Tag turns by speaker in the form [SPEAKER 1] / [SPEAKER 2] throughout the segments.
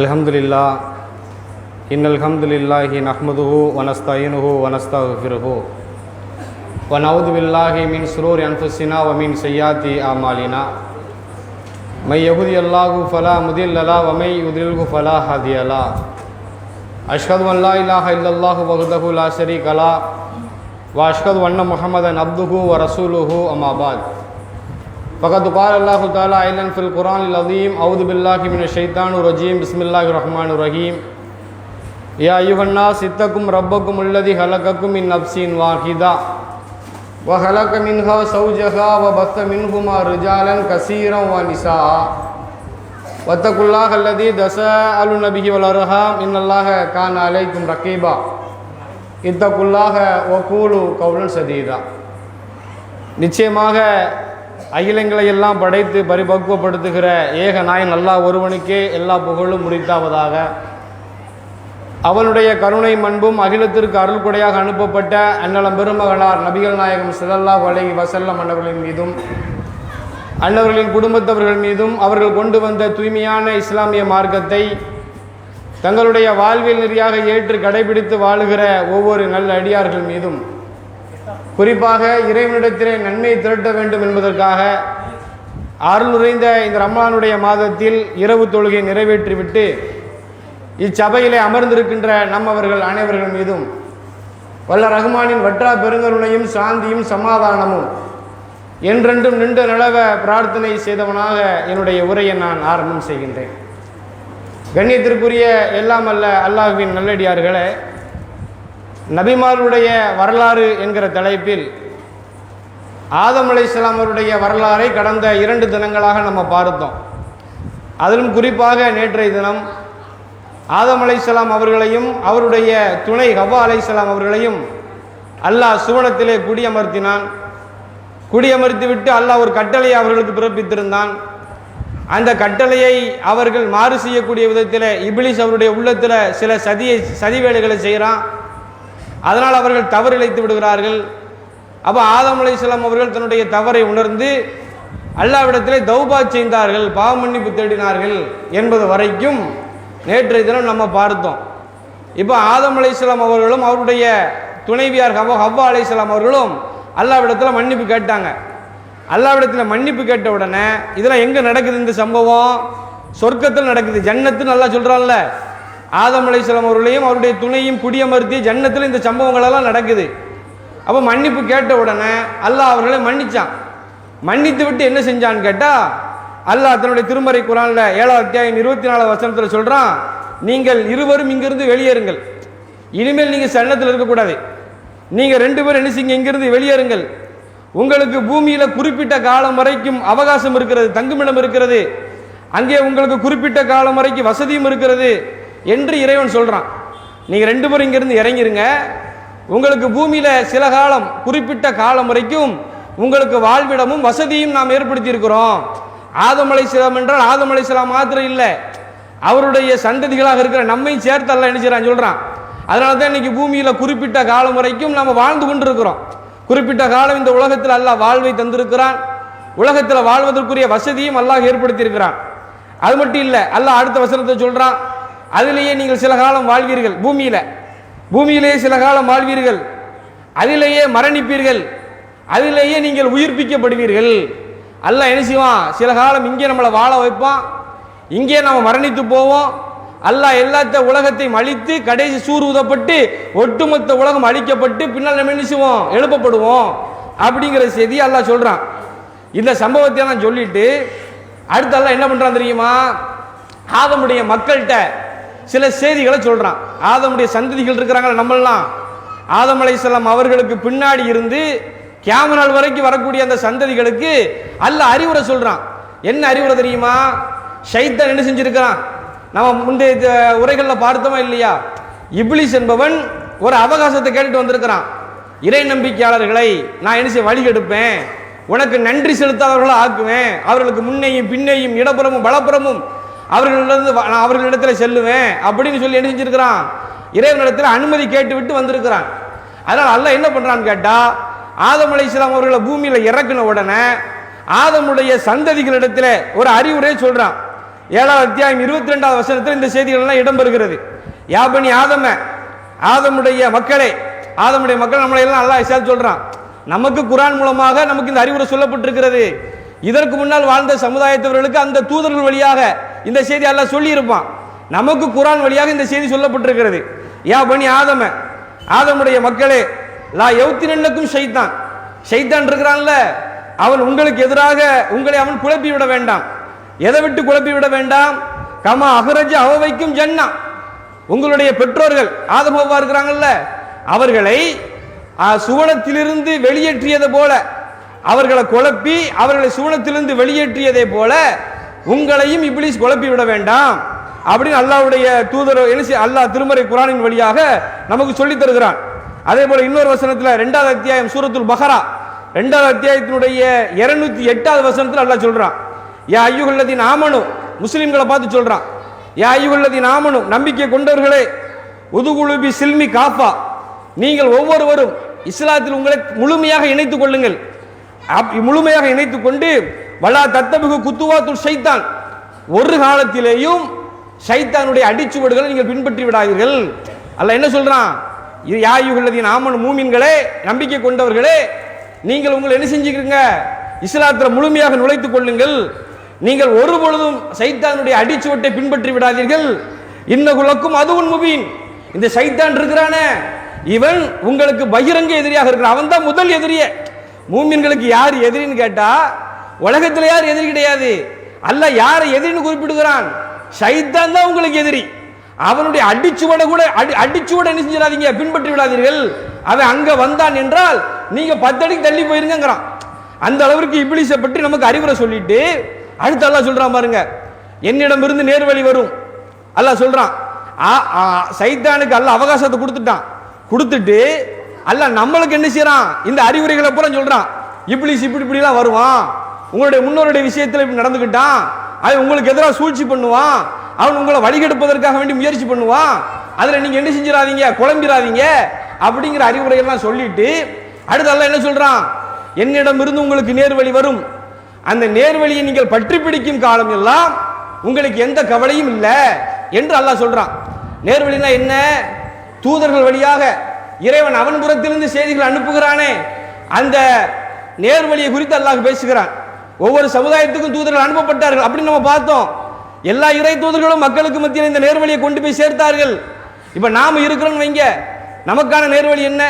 [SPEAKER 1] الحمد لله إن الحمد لله نحمده ونستعينه ونستغفره ونعوذ بالله من سرور أنفسنا ومن سيئات أعمالنا من يهدي الله فلا مضل له ومن يضلله فلا هادي له أشهد أن لا إله إلا الله وحده لا شريك له وأشهد أن محمدا عبده ورسوله أما بعد فقد قال الله تعالى أيضا في القرآن العظيم أعوذ بالله من الشيطان الرجيم بسم الله الرحمن الرحيم يا أيها الناس اتقوا ربكم الذي خلقكم من نفس واحدة وخلق منها زوجها وبث منهما رجالا كثيرا ونساء واتقوا الله الذي تساءلون به والأرحام إن الله كان عليكم رقيبا اتقوا الله وقولوا قولا سديدا நிச்சயமாக அகிலங்களை எல்லாம் படைத்து பரிபக்குவப்படுத்துகிற ஏக நாயன் நல்லா ஒருவனுக்கே எல்லா புகழும் முடித்தாவதாக. அவனுடைய கருணை மண்பும் அகிலத்திற்கு அருள்குடையாக அனுப்பப்பட்ட அன்னலம் பெருமகனார் நபிகள் நாயகம் சிதல்லா வலை வசல்ல அன்னவர்களின் மீதும் அன்னவர்களின் குடும்பத்தவர்கள் மீதும் அவர்கள் கொண்டு வந்த தூய்மையான இஸ்லாமிய மார்க்கத்தை தங்களுடைய வாழ்வியல் நெறியாக ஏற்று கடைபிடித்து வாழுகிற ஒவ்வொரு நல்ல அடியார்கள் மீதும் குறிப்பாக இறைவனிடத்திலே நன்மை திரட்ட வேண்டும் என்பதற்காக அருள் நிறைந்த இந்த ரம்மானுடைய மாதத்தில் இரவு தொழுகை நிறைவேற்றிவிட்டு இச்சபையிலே அமர்ந்திருக்கின்ற நம்மவர்கள் அனைவர்கள் மீதும் வல்ல ரஹ்மானின் வற்றா பெருங்கருணையும் சாந்தியும் சமாதானமும் என்றென்றும் நின்று நிலவ பிரார்த்தனை செய்தவனாக என்னுடைய உரையை நான் ஆரம்பம் செய்கின்றேன். கண்ணியத்திற்குரிய எல்லாம் அல்ல அல்லாஹுவின் நல்லடியார்களே நபிமாருடைய வரலாறு என்கிற தலைப்பில் ஆதம் அலைஹிஸ்ஸலாம் அவருடைய வரலாறை கடந்த இரண்டு தினங்களாக நம்ம பார்த்தோம். அதிலும் குறிப்பாக நேற்றைய தினம் ஆதம் அலைஹிஸ்ஸலாம் அவர்களையும் அவருடைய துணை ஹவ்வா அலைஹிஸ்ஸலாம் அவர்களையும் அல்லாஹ் சுவனத்திலே குடியமர்த்தினான். குடியமர்த்தி விட்டு அல்லாஹ் ஒரு கட்டளையை அவர்களுக்கு பிறப்பித்திருந்தான். அந்த கட்டளையை அவர்கள் மாறு செய்யக்கூடிய விதத்தில் இபிலிஸ் அவருடைய உள்ளத்தில் சில சதியை சதி வேலைகளை செய்கிறான். அதனால் அவர்கள் தவறு இழைத்து விடுகிறார்கள். அப்போ ஆதம் அலைஹிஸ்ஸலாம் அவர்கள் தன்னுடைய தவறை உணர்ந்து அல்லாவிடத்திலே தௌபா செய்தார்கள் பாவமன்னிப்பு தேடினார்கள் என்பது வரைக்கும் நேற்றைய தினம் நம்ம பார்த்தோம். இப்போ ஆதம் அலைஹிஸ்ஸலாம் அவர்களும் அவருடைய துணைவியார் ஹவ்வா ஹவ்வா இஸ்லாம் அவர்களும் அல்லாவிடத்தில் மன்னிப்பு கேட்டாங்க. அல்லாவிடத்தில் மன்னிப்பு கேட்ட உடனே இதெல்லாம் எங்கே நடக்குது இந்த சம்பவம்? சொர்க்கத்தில் நடக்குது ஜன்னத்து நல்லா சொல்கிறான்ல ஆதம் அலைசலம் அவர்களையும் அவருடைய துணையும் குடியமர்த்தி ஜன்னத்தில் இந்த சம்பவங்கள் எல்லாம் நடக்குது. அப்போ மன்னிப்பு கேட்ட உடனே அல்லாஹ் அவர்களை மன்னிச்சான். மன்னித்து விட்டு என்ன செஞ்சான்னு கேட்டால் அல்லாஹ் தன்னுடைய திருமறை குரானில் ஏழாவது அத்தியாயம் இருபத்தி நாலு வசனத்தில் சொல்கிறான் நீங்கள் இருவரும் இங்கிருந்து வெளியேறுங்கள். இனிமேல் நீங்கள் சன்னத்தில் இருக்கக்கூடாது. நீங்கள் ரெண்டு பேரும் என்ன செய்யுங்க இங்கிருந்து வெளியேறுங்கள். உங்களுக்கு பூமியில் குறிப்பிட்ட காலம் வரைக்கும் அவகாசம் இருக்கிறது தங்குமிடம் இருக்கிறது. அங்கே உங்களுக்கு குறிப்பிட்ட காலம் வரைக்கும் வசதியும் இருக்கிறது. என்று இறைவன் சொல்கிறான் நீங்கள் ரெண்டு பேரும் இங்கிருந்து இறங்கிருங்க. உங்களுக்கு பூமியில் சில காலம் குறிப்பிட்ட காலம் வரைக்கும் உங்களுக்கு வாழ்விடமும் வசதியும் நாம் ஏற்படுத்தியிருக்கிறோம் ஆதமலை ஆதம் என்றால் ஆதமலை அலைஹிஸ்ஸலாம் மாத்திரம் இல்லை. அவருடைய சந்ததிகளாக இருக்கிற நம்மையும் சேர்த்து அல்ல என்ன சொல்கிறான் அதனால தான் இன்னைக்கு பூமியில் குறிப்பிட்ட காலம் வரைக்கும் நம்ம வாழ்ந்து கொண்டிருக்கிறோம். குறிப்பிட்ட காலம் இந்த உலகத்தில் அல்லாஹ் வாழ்வை தந்திருக்கிறான். உலகத்தில் வாழ்வதற்குரிய வசதியும் அல்லாஹ் ஏற்படுத்தியிருக்கிறான் அது மட்டும் இல்லை அல்லாஹ் அடுத்த வசனத்தை சொல்கிறான் அதிலேயே நீங்கள் சில காலம் வாழ்வீர்கள். பூமியில். பூமியிலேயே சில காலம் வாழ்வீர்கள். அதிலேயே மரணிப்பீர்கள். அதிலேயே நீங்கள் உயிர்ப்பிக்கப்படுவீர்கள். அல்ல என்ன செய்வான் சில காலம் இங்கே நம்மளை வாழ வைப்பான். இங்கே நம்ம மரணித்து போவோம். அல்லாஹ் எல்லாத்த உலகத்தையும் அழித்து கடைசி சூறு ஊதப்பட்டு ஒட்டுமொத்த உலகம் அழிக்கப்பட்டு பின்னால் நம்ம என்ன செய்வோம்? எழுப்பப்படுவோம். அப்படிங்கிற செய்தி அல்லாஹ் சொல்கிறான் இந்த சம்பவத்தை நான் சொல்லிட்டு அடுத்து அல்லாஹ் என்ன பண்ணுறான் தெரியுமா? ஆதமுடைய மக்கள்கிட்ட சில செய்திகளை சொல்றான். ஆதமுடைய சந்ததிகள் இருக்கிறாங்களா நம்மளாம் ஆதம் அலைசல்லாம் அவர்களுக்கு பின்னாடி இருந்து கியாம நாள் வரைக்கும் வரக்கூடிய அந்த சந்ததிகளுக்கு அல்ல அறிவுரை சொல்றான். என்ன அறிவுரை தெரியுமா? ஷைத்தான் என்ன செஞ்சிருக்கிறான்? நம்ம முந்தைய உரைகளில் பார்த்தோமா இல்லையா? இப்லிஸ் என்பவன் ஒரு அவகாசத்தை கேட்டுட்டு வந்திருக்கிறான். இறை நம்பிக்கையாளர்களை நான் என்ன செய்ய வழி எடுப்பேன் உனக்கு நன்றி செலுத்தாதவர்களா ஆக்குவேன். அவர்களுக்கு முன்னையும் பின்னையும் இடப்புறமும் வலப்புறமும் அவர்களிடத்து நான் அவர்களிடத்தில் செல்லுவேன் அப்படின்னு சொல்லி என்ன செஞ்சிருக்கிறான்? இறைவனிடத்தில் அனுமதி கேட்டு விட்டு வந்திருக்கிறான். அதனால் அல்ல என்ன பண்ணுறான்னு கேட்டா ஆதம் அலைஹிஸ்ஸலாம் அவர்களை பூமியில் இறக்குன உடனே ஆதமுடைய சந்ததிகளிடத்தில் ஒரு அறிவுரை சொல்றான். ஏழாவது அத்தியாயம் இருபத்தி ரெண்டாவது வசனத்தில் இந்த செய்திகள் எல்லாம் இடம்பெறுகிறது யாபனி ஆதம ஆதமுடைய மக்களே ஆதமுடைய மக்கள் நம்மளை எல்லாம் நல்லா சேர்த்து சொல்றான். நமக்கு குரான் மூலமாக நமக்கு இந்த அறிவுரை சொல்லப்பட்டிருக்கிறது. இதற்கு முன்னால் வாழ்ந்த சமுதாயத்தவர்களுக்கு அந்த தூதர்கள் வழியாக இந்த செய்தி எல்லாம் சொல்லி இருப்பான் நமக்கு குரான் வழியாக இந்த செய்தி சொல்லப்பட்டிருக்கிறது. யா பணி ஆதம ஆதமுடைய மக்களே லா எவுத்தினக்கும் ஷைத்தான். ஷைத்தான் இருக்கிறான்ல அவன் உங்களுக்கு எதிராக உங்களை அவன் குழப்பி விட வேண்டாம். எதை விட்டு குழப்பி விட வேண்டாம்? கமா அகரஜ அவவைக்கும் ஜன்னா. உங்களுடைய பெற்றோர்கள் ஆதமோவா இருக்கிறாங்கல்ல அவர்களை சுவனத்திலிருந்து வெளியேற்றியது போல அவர்களை குழப்பி அவர்களை சூனத்திலிருந்து வெளியேற்றியதை போல உங்களையும் இப்ளீஸ் குழப்பி விட வேண்டாம் அப்படின்னு அல்லாஹ்வுடைய தூதர் என்ன அல்லாஹ் திருமறை குரானின் வழியாக நமக்கு சொல்லித் தருகிறான். அதே போல இன்னொரு வசனத்தில் ரெண்டாவது அத்தியாயம் சூரத்துல் பஹரா. ரெண்டாவது அத்தியாயத்தினுடைய இருநூத்தி எட்டாவது வசனத்தில் அல்லாஹ் சொல்றான். யா ஐயுகல்லதின் ஆமனும் முஸ்லீம்களை பார்த்து சொல்றான். யா ஐயுகல்லதின் ஆமனும் நம்பிக்கை கொண்டவர்களே உதுகுழுபி சில்மி காஃபா. நீங்கள் ஒவ்வொருவரும் இஸ்லாத்தில் உங்களை முழுமையாக இணைத்துக் கொள்ளுங்கள். முழுமையாக இணைத்துக் கொண்டு வலா தத்தமிகு குத்துவாத்துல் சைத்தான் ஒரு காலத்திலேயும் ஷைத்தானுடைய அடிச்சுவடுகளை நீங்கள் பின்பற்றி விடாதீர்கள். அல்ல என்ன சொல்றான்? இது யாயுள்ளதின் ஆமன் மூமின்களே நம்பிக்கை கொண்டவர்களே நீங்கள் உங்களை என்ன செஞ்சுக்கிறீங்க? இஸ்லாத்தில் முழுமையாக நுழைத்துக் கொள்ளுங்கள். நீங்கள் ஒரு பொழுதும் சைத்தானுடைய அடிச்சுவட்டை பின்பற்றி விடாதீர்கள். இன்னகுலக்கும் உன் முபீன். இந்த சைத்தான் இருக்கிறானே. இவன் உங்களுக்கு பகிரங்க எதிரியாக இருக்கிறான். அவன் தான் முதல் எதிரியே. மூமின்களுக்கு யார் எதிரின்னு கேட்டா உலகத்தில் யார் எதிரி கிடையாது. அல்ல யாரை எதிரின்னு குறிப்பிடுகிறான்? சைத்தான் தான் உங்களுக்கு எதிரி. அவனுடைய அடிச்சுவடை கூட அடி அடிச்சுவடை என்ன செஞ்சிடாதீங்க? பின்பற்றி விடாதீர்கள். அவன் அங்க வந்தான் என்றால் நீங்க பத்தடிக்கு தள்ளி போயிருங்கிறான் அந்த அளவிற்கு இப்ளீஸை பற்றி நமக்கு அறிவுரை சொல்லிட்டு அடுத்த அல்லா சொல்றான் பாருங்க என்னிடமிருந்து நேர்வழி வரும். அல்லா சொல்றான் ஆ- ஆ, சைத்தானுக்கு அல்ல அவகாசத்தை கொடுத்துட்டான். கொடுத்துட்டு அல்ல நம்மளுக்கு என்ன செய்யறான் இந்த அறிவுரைகளை பூரா சொல்றான். இப்படி இப்படி இப்படிலாம் வருவான். உங்களுடைய முன்னோருடைய விஷயத்தில் இப்படி நடந்துக்கிட்டான். அவன் உங்களுக்கு எதிராக சூழ்ச்சி பண்ணுவான். அவன் உங்களை வழிகெடுப்பதற்காக வேண்டி முயற்சி பண்ணுவான். அதுல நீங்க என்ன செஞ்சிடாதீங்க? குழம்பிடாதீங்க. அப்படிங்கிற அறிவுரைகள்லாம் சொல்லிட்டு அடுத்து என்ன சொல்றான்? என்னிடம் இருந்து உங்களுக்கு நேர்வழி வரும். அந்த நேர்வழியை நீங்கள் பற்றி பிடிக்கும் காலம் எல்லாம் உங்களுக்கு எந்த கவலையும் இல்லை என்று அல்லாஹ் சொல்றான். நேர்வழினா என்ன? தூதர்கள் வழியாக இறைவன் அவன் புறத்திலிருந்து செய்திகள் அனுப்புகிறானே. அந்த நேர்வழியை குறித்து அல்லாஹ் பேசுகிறான். ஒவ்வொரு சமுதாயத்துக்கும் தூதர்கள் அனுப்பப்பட்டார்கள். அப்படின்னு நம்ம பார்த்தோம். எல்லா இறை தூதர்களும் மக்களுக்கு மத்தியில் இந்த நேர்வழியை கொண்டு போய் சேர்த்தார்கள். இப்ப நாம இருக்கிறோம்னு வைங்க. நமக்கான நேர்வழி என்ன?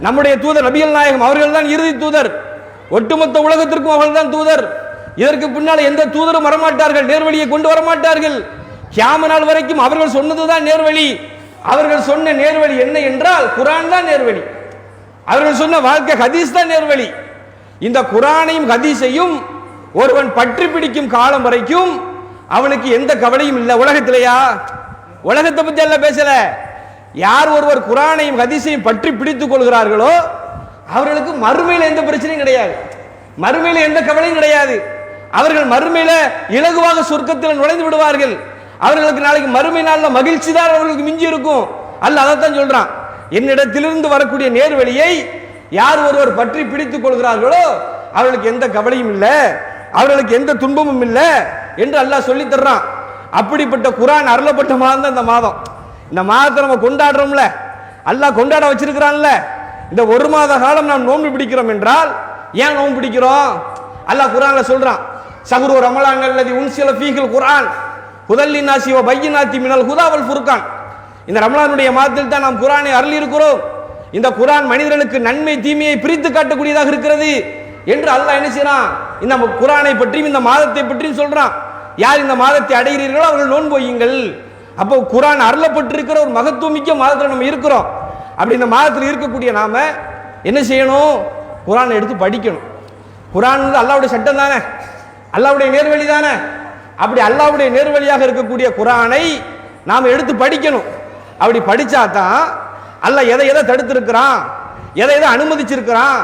[SPEAKER 1] நம்முடைய தூதர் நபிகள் நாயகம் அவர்கள் தான் இறுதி தூதர். ஒட்டுமொத்த உலகத்திற்கும் அவர்கள் தான் தூதர். இதற்கு பின்னால் எந்த தூதரும் வரமாட்டார்கள். நேர்வழியை கொண்டு வரமாட்டார்கள். கியாம நாள் வரைக்கும் அவர்கள் சொன்னதுதான் நேர்வழி. அவர்கள் சொன்ன நேர்வழி என்ன என்றால் குரான் தான் நேர்வழி. அவர்கள் சொன்ன வாழ்க்கை ஹதீஸ் தான் நேர்வழி. இந்த குரானையும் ஹதீஸையும் ஒருவன் பற்றி பிடிக்கும் காலம் வரைக்கும் அவனுக்கு எந்த கவலையும் இல்லை. உலகத்திலேயா? உலகத்தை பத்தி எல்லாம் பேசல. யார் ஒருவர் குரானையும் ஹதீஸையும் பற்றி பிடித்துக் கொள்கிறார்களோ அவர்களுக்கு மறுமையில் எந்த பிரச்சனையும் கிடையாது. மறுமையில் எந்த கவலையும் கிடையாது. அவர்கள் மறுமையில இலகுவாக சொர்க்கத்தில் நுழைந்து விடுவார்கள். அவர்களுக்கு நாளைக்கு மறுமை நாளில் மகிழ்ச்சி தான் அவர்களுக்கு மிஞ்சி இருக்கும். அல்ல அதைத்தான் சொல்றான். என்னிடத்திலிருந்து வரக்கூடிய நேர்வழியை யார் ஒருவர் பற்றி பிடித்துக் கொள்கிறார்களோ அவர்களுக்கு எந்த கவலையும் இல்லை. அவர்களுக்கு எந்த துன்பமும் இல்லை என்று அல்லாஹ் சொல்லித் தர்றான். அப்படிப்பட்ட குரான் அருளப்பட்ட மாதம் தான் இந்த மாதம். இந்த மாதத்தை நம்ம கொண்டாடுறோம்ல. அல்லாஹ் கொண்டாட வச்சிருக்கிறான்ல. இந்த ஒரு மாத காலம் நாம் நோன்பு பிடிக்கிறோம் என்றால் ஏன் நோன்பு பிடிக்கிறோம்? அல்லாஹ் குரான்ல சொல்றான். சகுரு ரமலான் அல்லது உன்சில ஃபீகில் குரான். ஹுதல்லி நாசிவ வ பையினாத்தி மினல் ஹுதாவல் ஃபுர்கான். இந்த ரமலானுடைய மாதத்தில் தான் நாம் குரானை அருளி இருக்கிறோம் இந்த குரான் மனிதர்களுக்கு நன்மை தீமையை பிரித்து காட்டக்கூடியதாக இருக்கிறது என்று அல்லாஹ் என்ன செய்யறான் இந்த குரானை பற்றியும் இந்த மாதத்தை பற்றியும் சொல்றான். யார் இந்த மாதத்தை அடைகிறீர்களோ அவர்கள் நோன்பு வையுங்கள். அப்போ குரான் அருளப்பட்டிருக்கிற ஒரு மகத்துவமிக்க மாதத்தில் நம்ம இருக்கிறோம். அப்படி இந்த மாதத்தில் இருக்கக்கூடிய நாம என்ன செய்யணும்? குரானை எடுத்து படிக்கணும். குரான் வந்து அல்லாவுடைய சட்டம் தானே. அல்லாவுடைய நேர்வழி தானே. அப்படி அல்லாவுடைய நேர்வழியாக இருக்கக்கூடிய குரானை நாம் எடுத்து படிக்கணும். அப்படி படித்தா தான் அல்ல எதை எதை தடுத்திருக்கிறான்? எதை எதை அனுமதிச்சிருக்கிறான்?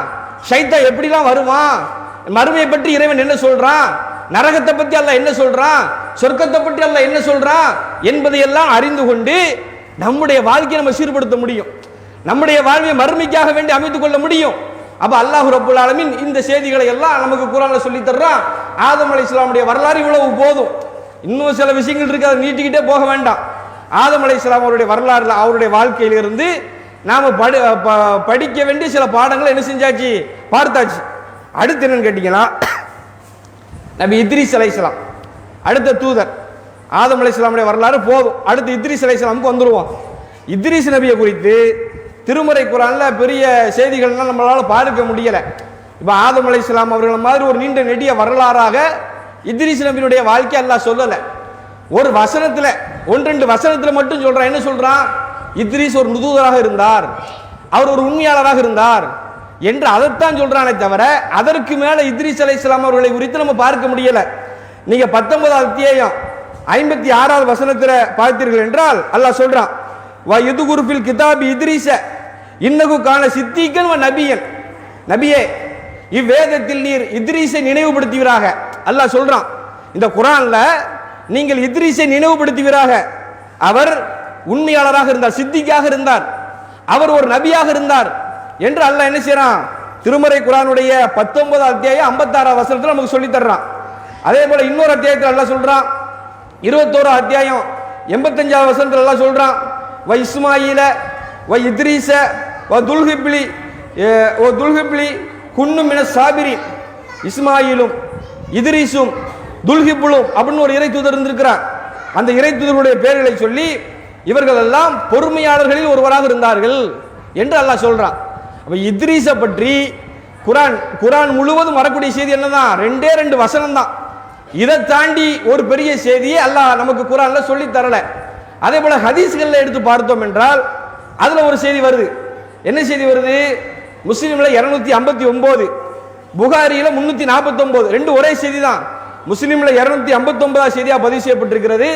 [SPEAKER 1] சைத்தா எப்படிலாம் வருவான்? மறுமையை பற்றி இறைவன் என்ன சொல்கிறான் நரகத்தை பற்றி அல்ல என்ன சொல்கிறான் சொர்க்கத்தை பற்றி அல்ல என்ன சொல்கிறான் என்பதையெல்லாம் அறிந்து கொண்டு நம்முடைய வாழ்க்கையை நம்ம சீர்படுத்த முடியும். நம்முடைய வாழ்வை மறுமைக்காக வேண்டி அமைத்துக் கொள்ள முடியும். அப்ப அல்லாஹ் ரபுல் ஆலமின் இந்த செய்திகளை எல்லாம் நமக்கு குரானில் சொல்லி தர்றான் ஆதம் அலி இஸ்லாமுடைய வரலாறு இவ்வளவு போதும். இன்னும் சில விஷயங்கள் இருக்கு அதை நீட்டிக்கிட்டே போக வேண்டாம். ஆதம் அலைஹிஸ்ஸலாம் அவருடைய வரலாறுல அவருடைய வாழ்க்கையிலிருந்து நாம படி ப- படிக்க வேண்டிய சில பாடங்களை என்ன செஞ்சாச்சு? பார்த்தாச்சு. அடுத்து என்னன்னு கேட்டீங்கன்னா நபி இத்ரிஸ் இஸ்லாம் அடுத்த தூதர். ஆதம் அலைஹிஸ்ஸலாமுடைய வரலாறு போதும். அடுத்து இத்ரிஸ் இஸ்லாமுக்கு வந்துருவோம். இத்ரிஸ் நபியை குறித்து திருமறை குரானில் பெரிய செய்திகள்லாம் நம்மளால் பார்க்க முடியலை. இப்போ ஆதம் இஸ்லாம் அவர்கள் மாதிரி ஒரு நீண்ட நெடிய வரலாறாக இத்ரிஸ் நபியினுடைய வாழ்க்கை எல்லாம் சொல்லலை. ஒரு வசனத்துல ஒன்றெண்டு வசனத்தில் மட்டும் சொல்கிறான் என்ன சொல்கிறான் இத்ரிஸ் ஒரு நுதூதராக இருந்தார். அவர் ஒரு உண்மையாளராக இருந்தார் என்று அதைத்தான் சொல்கிறானே தவிர அதற்கு மேலே இத்ரிஸ் அலை இஸ்லாம் அவர்களை குறித்து நம்ம பார்க்க முடியலை. நீங்கள் பத்தொன்பதாவது அத்தியாயம் ஐம்பத்தி ஆறாவது வசனத்தில் பார்த்தீர்கள் என்றால் அல்லாஹ் சொல்கிறான் வ இது குருப்பில் கிதாபி இத்ரீஸ இன்னகு காண சித்திகன் வ நபியன். நபியே இவ்வேதத்தில் நீர் இத்ரீஸை நினைவுபடுத்துவீராக. அல்லாஹ் சொல்றான் இந்த குரான்ல நீங்கள் இத்ரீஸை நினைவுபடுத்துவீராக. அவர் உண்மையாளராக இருந்தார் சித்திக்காக இருந்தார் அவர் ஒரு நபியாக இருந்தார் என்று அல்லாஹ் என்ன செய்யறான் திருமறை குரானுடைய பத்தொன்பது அத்தியாயம் ஐம்பத்தாறாம் வசனத்தில் நமக்கு சொல்லி தர்றான். அதே போல இன்னொரு அத்தியாயத்தில் அல்லாஹ் சொல்றான் இருபத்தோரு அத்தியாயம் எண்பத்தஞ்சாவது வசனத்தில் எல்லாம் சொல்றான் வ இஸ்மாயில வ இத்ரீச ஓ துல்ஹிப்லி ஓ துல்ஹிப்லி குன்னும் மின சாபிரி இஸ்மாயிலும் இத்ரீஸும் துல்ஹிப்புலும் அப்படின்னு ஒரு இறை தூதர் இருந்திருக்கிறார். அந்த இறை தூதருடைய பெயர்களை சொல்லி இவர்கள் எல்லாம் பொறுமையாளர்களில் ஒருவராக இருந்தார்கள் என்று அல்லாஹ் சொல்றான். அப்ப இத்ரீஸை பற்றி குரான் குரான் முழுவதும் வரக்கூடிய செய்தி என்னதான் ரெண்டே ரெண்டு வசனம் தான் இதை தாண்டி ஒரு பெரிய செய்தியை அல்லாஹ் நமக்கு குரான்ல சொல்லி தரல. அதே போல ஹதீஸ்களில் எடுத்து பார்த்தோம் என்றால் அதுல ஒரு செய்தி வருது. என்ன செய்தி வருது? முஸ்லீம்ல இருநூத்தி ஐம்பத்தி ஒன்பது புகாரியில முன்னூத்தி நாற்பத்தி ஒன்பது ரெண்டு ஒரே செய்தி தான் முஸ்லீம்ல இருநூத்தி ஐம்பத்தி ஒன்பதாவது செய்தியா பதிவு செய்யப்பட்டிருக்கிறது.